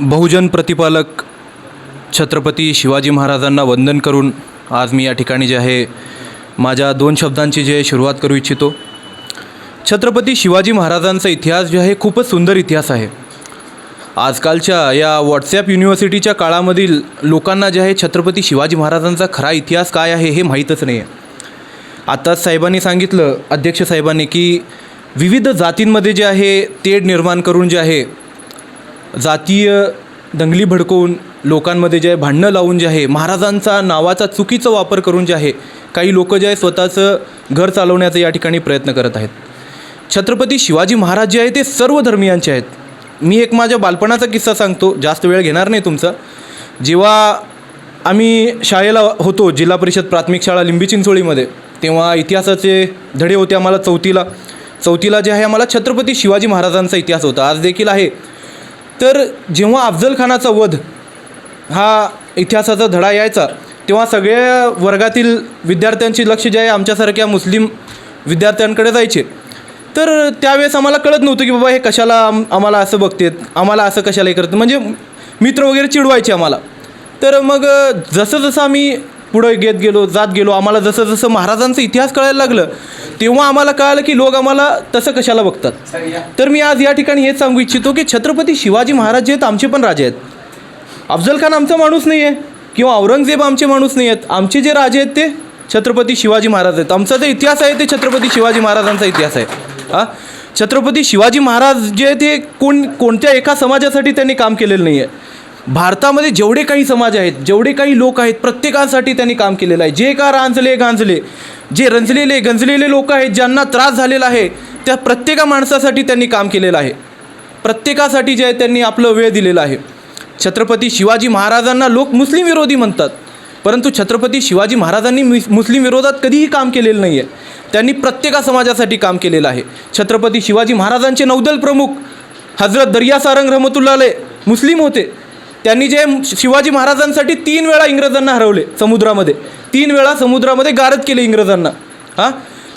बहुजन प्रतिपालक छत्रपती शिवाजी महाराजांना वंदन करून आज मी या ठिकाणी जे आहे माझ्या दोन शब्दांची जे सुरुवात करू इच्छितो. छत्रपती शिवाजी महाराजांचा इतिहास जो आहे खूपच सुंदर इतिहास आहे. आजकालच्या या व्हॉट्सॲप युनिव्हर्सिटीच्या काळामधील लोकांना जे आहे छत्रपती शिवाजी महाराजांचा खरा इतिहास काय आहे हे माहीतच नाही आहे आत्ताच साहेबांनी सांगितलं अध्यक्ष साहेबांनी की विविध जातींमध्ये जे आहे तेढ निर्माण करून जे आहे जातीय दंगली भडकवून लोकांमध्ये जे आहे भांडणं लावून जे आहे महाराजांचा नावाचा चुकीचा वापर करून जे आहे काही लोक जे आहे स्वतःचं घर चालवण्याचा या ठिकाणी प्रयत्न करत आहेत. छत्रपती शिवाजी महाराज जे आहे ते सर्व धर्मियांचे आहेत. मी एक माझ्या बालपणाचा किस्सा सांगतो जास्त वेळ घेणार नाही तुमचा. जेव्हा आम्ही शाळेला होतो जिल्हा परिषद प्राथमिक शाळा लिंबी चिंचोळीमध्ये तेव्हा इतिहासाचे धडे होते आम्हाला चौथीला. चौथीला जे आहे आम्हाला छत्रपती शिवाजी महाराजांचा इतिहास होता. आज देखील आहे. तर जेव्हा अफजल खानाचा वध हा इतिहासाचा धडा यायचा तेव्हा सगळ्या वर्गातील विद्यार्थ्यांची लक्ष जे आहे आमच्यासारख्या मुस्लिम विद्यार्थ्यांकडे जायचे. तर त्यावेळेस आम्हाला कळत नव्हतं की बाबा हे कशाला आम्हाला असं बघतेत आम्हाला असं कशाला हे करत म्हणजे मित्र वगैरे चिडवायचे आम्हाला. तर मग जसं जसं आम्ही पुढे घेत गेलो जात गेलो आम्हाला जसं जसं महाराजांचा इतिहास कळायला लागलं तेव्हा आम्हाला कळालं की लोक आम्हाला तसं कशाला बघतात. तर मी आज या ठिकाणी हेच सांगू इच्छितो की छत्रपती शिवाजी महाराज जे आहेत आमचे पण राजे आहेत. अफजल खान आमचा माणूस नाही आहे किंवा औरंगजेब आमचे माणूस नाही आहेत. आमचे जे राजे आहेत ते छत्रपती शिवाजी महाराज आहेत. आमचा जो इतिहास आहे ते छत्रपती शिवाजी महाराजांचा इतिहास आहे. हां? छत्रपती शिवाजी महाराज जे आहेत ते कोण कोणत्या एका समाजासाठी त्यांनी काम केलेलं नाही आहे भारतामध्ये जेवढे काही समाज आहेत जेवढे काही लोक आहेत प्रत्येकासाठी त्यांनी काम केलेलं आहे. जे का रांजले गांजले जे रंजलेले गंजलेले लोक आहेत ज्यांना त्रास झालेला आहे त्या प्रत्येका माणसासाठी त्यांनी काम केलेलं आहे. प्रत्येकासाठी जे आहे त्यांनी आपलं वेळ दिलेला आहे. छत्रपती शिवाजी महाराजांना लोक मुस्लिम विरोधी म्हणतात. परंतु छत्रपती शिवाजी महाराजांनी मुस मुस्लिम विरोधात कधीही काम केलेलं नाही आहे त्यांनी प्रत्येका समाजासाठी काम केलेलं आहे. छत्रपती शिवाजी महाराजांचे नौदल प्रमुख हजरत दर्या सारंग रहमतुल्लाले मुस्लिम होते. त्यांनी जे शिवाजी महाराजांसाठी तीन वेळा इंग्रजांना हरवले समुद्रामध्ये. तीन वेळा समुद्रामध्ये गारद केले इंग्रजांना. हां?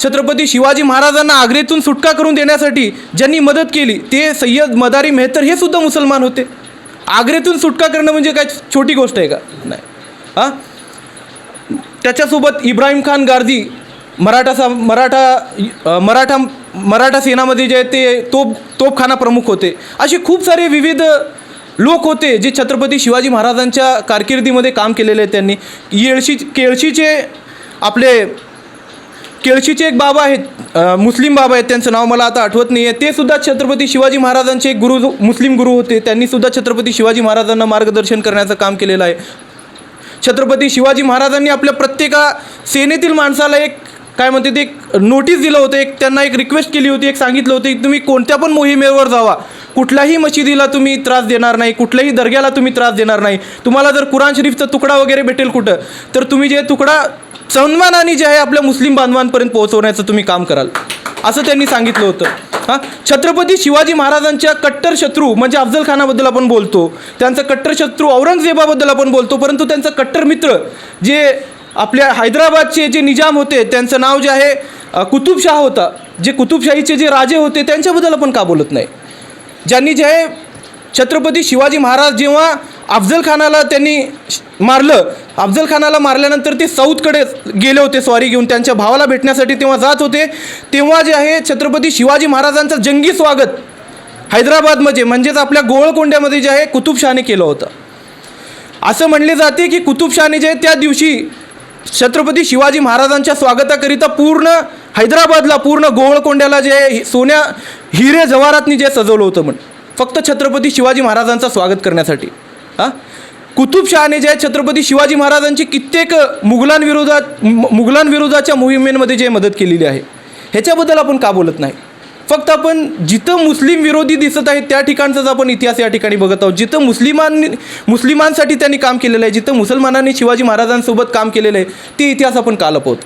छत्रपती शिवाजी महाराजांना आग्रेतून सुटका करून देण्यासाठी ज्यांनी मदत केली ते सय्यद मदारी मेहतर हे सुद्धा मुसलमान होते. आग्रेतून सुटका करणं म्हणजे काय? छोटी गोष्ट आहे का? नाही. हां? त्याच्यासोबत इब्राहिम खान गार्दी मराठा सा मराठा मराठा मराठा सेनामध्ये जे आहे ते तोप तोपखाना प्रमुख होते. असे खूप सारे विविध लोक होते जे छत्रपती शिवाजी महाराजांच्या कारकिर्दीमध्ये काम केलेले आहेत त्यांनी. येळशी केळशीचे आपले केळशीचे एक बाबा आहेत मुस्लिम बाबा आहेत त्यांचं नाव मला आता आठवत नाही आहे ते सुद्धा छत्रपती शिवाजी महाराजांचे एक गुरु मुस्लिम गुरु होते. त्यांनी सुद्धा छत्रपती शिवाजी महाराजांना मार्गदर्शन करण्याचं काम केलेलं आहे. छत्रपती शिवाजी महाराजांनी आपल्या प्रत्येका सेनेतील माणसाला एक काय म्हणते ते एक नोटीस दिलं होतं एक त्यांना एक रिक्वेस्ट केली होती एक सांगितलं होतं की तुम्ही कोणत्या पण मोहिमेवर जावा. कुठल्याही मशिदीला तुम्ही त्रास देणार नाही कुठल्याही दर्ग्याला तुम्ही त्रास देणार नाही. तुम्हाला जर कुराण शरीफचा तुकडा वगैरे भेटेल कुठं तर तुम्ही जे तुकडा सन्मानाने जे आहे आपल्या मुस्लिम बांधवांपर्यंत पोहोचवण्याचं तुम्ही काम कराल. असं त्यांनी सांगितलं होतं. हां? छत्रपती शिवाजी महाराजांच्या कट्टर शत्रू म्हणजे अफजल खानाबद्दल आपण बोलतो. त्यांचा कट्टर शत्रू औरंगजेबाबद्दल आपण बोलतो परंतु त्यांचा कट्टर मित्र जे आपल्या हैदराबादचे जे निजाम होते त्यांचं नाव जे आहे कुतुबशाह होता. जे कुतुबशाहीचे जे राजे होते त्यांच्याबद्दल आपण का बोलत नाही? ज्यांनी जे आहे छत्रपती शिवाजी महाराज जेव्हा अफजल खानाला त्यांनी मारलं अफजल खानाला मारल्यानंतर ते साऊथकडे गेले होते स्वारी घेऊन त्यांच्या भावाला भेटण्यासाठी तेव्हा जात होते तेव्हा जे आहे छत्रपती शिवाजी महाराजांचं जंगी स्वागत हैदराबादमध्ये म्हणजेच आपल्या गोवळकोंड्यामध्ये जे आहे कुतुबशहाने केलं होतं. असं म्हणले जाते की कुतुबशहाने जे आहे त्या दिवशी छत्रपती शिवाजी महाराजांच्या स्वागताकरिता पूर्ण हैदराबादला पूर्ण गोवळकोंड्याला जे आहे सोन्या हिरे जवारातनी जे सजवलं होतं म्हण फक्त छत्रपती शिवाजी महाराजांचं स्वागत करण्यासाठी. हां? कुतुबशहाने जे आहे छत्रपती शिवाजी महाराजांची कित्येक मुघलांविरोधात मुघलांविरोधाच्या मोहिमेमध्ये जे मदत केलेली आहे ह्याच्याबद्दल आपण का बोलत नाही? फक्त आपण जिथं मुस्लिम विरोधी दिसत आहेत त्या ठिकाणचाच आपण इतिहास या ठिकाणी बघत आहोत. जिथं मुस्लिमांनी मुस्लिमांसाठी त्यांनी काम केलेलं आहे जिथं मुसलमानांनी शिवाजी महाराजांसोबत काम केलेलं आहे ते इतिहास आपण काल आहोत.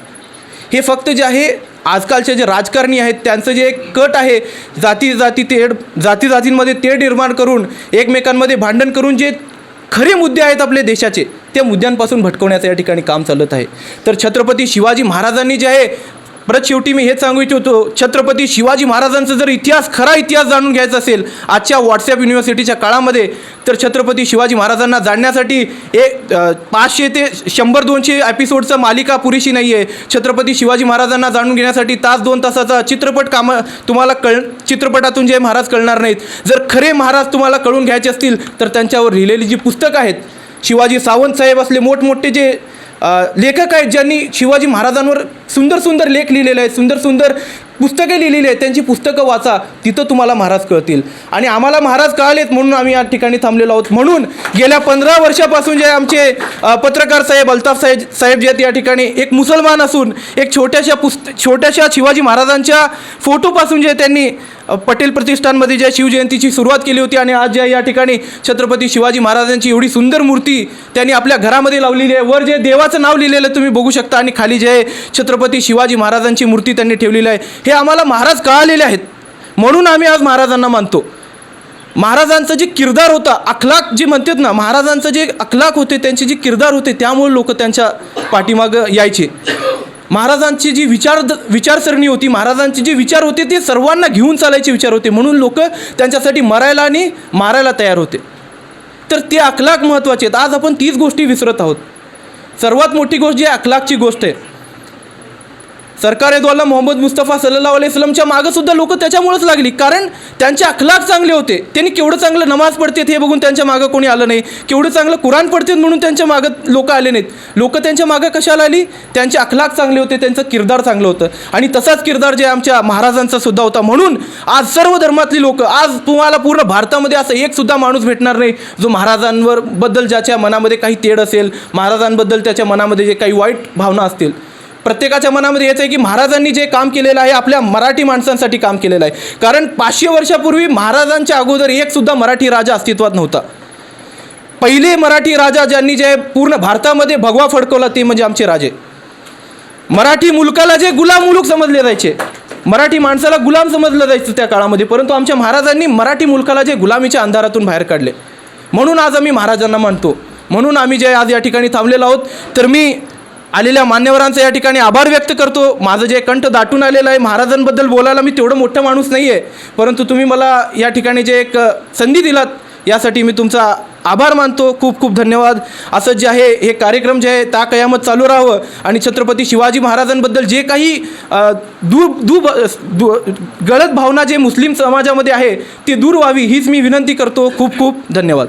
हे फक्त जे आहे आजकालचे जे राजकारणी आहेत त्यांचं जे एक कट आहे जाती जाती तेढ जाती जातींमध्ये तेढ निर्माण करून एकमेकांमध्ये भांडण करून जे खरे मुद्दे आहेत आपले देशाचे त्या मुद्द्यांपासून भटकवण्याचं या ठिकाणी काम चालत आहे. तर छत्रपती शिवाजी महाराजांनी जे आहे परत शेवटी मी हेच सांगू इच्छितो छत्रपती शिवाजी महाराजांचा जर इतिहास खरा इतिहास जाणून घ्यायचा असेल आजच्या व्हॉट्सॲप युनिव्हर्सिटीच्या काळामध्ये तर छत्रपती शिवाजी महाराजांना जाणण्यासाठी एक पाचशे ते शंभर दोनशे एपिसोडचा मालिका पुरेशी नाही आहे छत्रपती शिवाजी महाराजांना जाणून घेण्यासाठी तास दोन तासाचा चित्रपट कामं तुम्हाला कळ चित्रपटातून जे महाराज कळणार नाहीत. जर खरे महाराज तुम्हाला कळून घ्यायचे असतील तर त्यांच्यावर लिहिलेली जी पुस्तकं आहेत शिवाजी सावंत साहेब असले मोठमोठे जे लेखक आहेत ज्यांनी शिवाजी महाराजांवर सुंदर सुंदर लेख लिहिलेले आहेत सुंदर सुंदर पुस्तके लिहिलेली आहेत त्यांची पुस्तकं वाचा तिथं तुम्हाला महाराज कळतील. आणि आम्हाला महाराज कळालेत म्हणून आम्ही या ठिकाणी थांबलेलो आहोत. म्हणून गेल्या पंधरा वर्षापासून जे आमचे पत्रकार साहेब अल्ताफ साहेब साहेब जे आहेत या ठिकाणी एक मुसलमान असून एक छोट्याशा पुस्त छोट्याशा शिवाजी महाराजांच्या फोटोपासून जे त्यांनी पटेल प्रतिष्ठानमध्ये ज्या शिवजयंतीची सुरुवात केली होती आणि आज ज्या या ठिकाणी छत्रपती शिवाजी महाराजांची एवढी सुंदर मूर्ती त्यांनी आपल्या घरामध्ये लावलेली आहे. वर जे देवाचं नाव लिहिलेलं तुम्ही बघू शकता आणि खाली जे छत्रपती शिवाजी महाराजांची मूर्ती त्यांनी ठेवलेली आहे हे आम्हाला महाराज कळालेले आहेत. म्हणून आम्ही आज महाराजांना मानतो. महाराजांचं जे किरदार होता अखलाक जे म्हणतात ना महाराजांचं जे अखलाक होते त्यांचे जे किरदार होते त्यामुळे लोक त्यांच्या पाठीमागं यायचे. महाराजांची जी विचार विचारसरणी होती महाराजांचे जे विचार होते ते सर्वांना घेऊन चालायचे विचार होते. म्हणून लोक त्यांच्यासाठी मरायला आणि मारायला तयार होते. तर ते अखलाक महत्त्वाचे आहेत. आज आपण तीच गोष्टी विसरत आहोत. सर्वात मोठी गोष्ट जी आहे अखलाकची गोष्ट आहे सरकार द्वाला मोहम्मद मुस्तफा सल्लल्लाहु अलैहि वसल्लमच्या मागं सुद्धा लोक त्याच्यामुळेच लागली. कारण त्यांचे अखलाक चांगले होते. त्यांनी केवढं चांगलं नमाज पडतात हे बघून त्यांच्या मागं कोणी आलं नाही. केवढं चांगलं कुराण पडतात म्हणून त्यांच्या मागं लोक आले नाहीत. लोक त्यांच्या मागं कशाला आली? त्यांचे अखलाक चांगले होते त्यांचं किरदार चांगलं होतं. आणि तसाच किरदार जे आमच्या महाराजांचा सुद्धा होता. म्हणून आज सर्व धर्मातली लोक आज तुम्हाला पूर्ण भारतामध्ये असं एक सुद्धा माणूस भेटणार नाही जो महाराजांवर बद्दल ज्याच्या मनामध्ये काही तेढ असेल महाराजांबद्दल त्याच्या मनामध्ये जे काही वाईट भावना असतील. प्रत्येकाच्या मनामध्ये येतं आहे की महाराजांनी जे काम केलेलं आहे आपल्या मराठी माणसांसाठी काम केलेलं आहे. कारण पाचशे वर्षापूर्वी महाराजांच्या अगोदर एक सुद्धा मराठी राजा अस्तित्वात नव्हता. पहिले मराठी राजा ज्यांनी जे पूर्ण भारतामध्ये भगवा फडकवला ते म्हणजे आमचे राजे. मराठी मुलकाला जे गुलाम मुलूक समजले जायचे मराठी माणसाला गुलाम समजलं जायचं त्या काळामध्ये परंतु आमच्या महाराजांनी मराठी मुलकाला जे गुलामीच्या अंधारातून बाहेर काढले. म्हणून आज आम्ही महाराजांना मानतो. म्हणून आम्ही जे आज या ठिकाणी थांबलेलो आहोत. तर मी आलेल्या मान्यवरांचा या ठिकाणी आभार व्यक्त करतो. माझं जे कंठ दाटून आलेलं आहे महाराजांबद्दल बोलायला मी तेवढं मोठं माणूस नाही आहे परंतु तुम्ही मला या ठिकाणी जे एक संधी दिलात यासाठी मी तुमचा आभार मानतो. खूप खूप धन्यवाद. असं जे आहे हे कार्यक्रम जे आहे ता कयामत चालू राहावं आणि छत्रपती शिवाजी महाराजांबद्दल जे काही दू दूर दू गळत भावना जे मुस्लिम समाजामध्ये आहे ती दूर व्हावी हीच मी विनंती करतो. खूप खूप धन्यवाद.